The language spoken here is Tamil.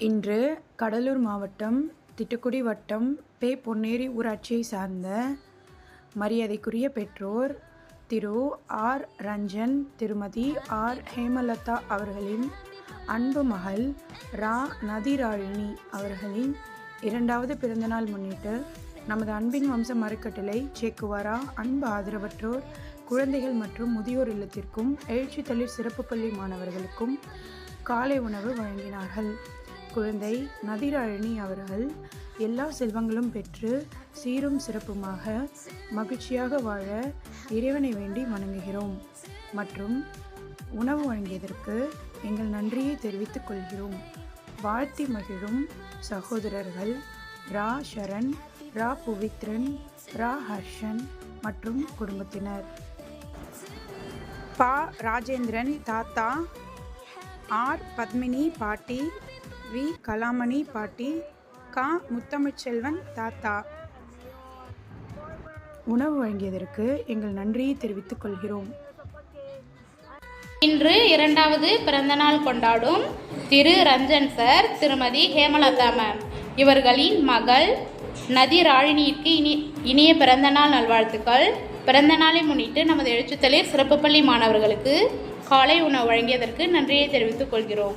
இன்று கடலூர் மாவட்டம் திட்டுக்குடி வட்டம் பே பொன்னேரி ஊராட்சியை சார்ந்த மரியாதைக்குரிய பெற்றோர் திரு ஆர் ரஞ்சன் திருமதி ஆர் ஹேமலதா அவர்களின் அன்பு மகள் ரா நதிராழினி அவர்களின் இரண்டாவது பிறந்தநாள் முன்னிட்டு நமது அன்பின் வம்சம் மறுக்கட்டளை சேக்குவாரா அன்பு ஆதரவற்றோர் குழந்தைகள் மற்றும் முதியோர் இல்லத்திற்கும் எழுச்சி தளிர் சிறப்பு பள்ளி மாணவர்களுக்கும் காலை உணவு வழங்கினார்கள். குழந்தை நதிராழினி அவர்கள் எல்லா செல்வங்களும் பெற்று சீரும் சிறப்புமாக மகிழ்ச்சியாக வாழ இறைவனை வேண்டி வணங்குகிறோம். மற்றும் உணவு வழங்கியதற்கு எங்கள் நன்றியை தெரிவித்துக் கொள்கிறோம். வாழ்த்தி மகிழும் சகோதரர்கள் ரா ஷரண் ரா புவித்ரன் ரா ஹர்ஷன் மற்றும் குடும்பத்தினர். பா ராஜேந்திரன் தாத்தா ஆர் பத்மினி பாட்டி வி. கலாமணி பாட்டி கா. முத்தமிழ்ச்செல்வன் தாத்தா. உணவு வழங்கியதற்கு எங்கள் நன்றியை தெரிவித்துக் கொள்கிறோம். இன்று இரண்டாவது பிறந்தநாள் கொண்டாடும் திரு. ரஞ்சன் சார் திருமதி ஹேமலதா மேம் இவர்களின் மகள் நதி ராழினிக்கு இனி இனிய பிறந்தநாள் நல்வாழ்த்துக்கள். பிறந்த நாளை முன்னிட்டு நமது எழுச்சித்தலை சிறப்பு பள்ளி மாணவர்களுக்கு காலை உணவு வழங்கியதற்கு நன்றியை தெரிவித்துக் கொள்கிறோம்.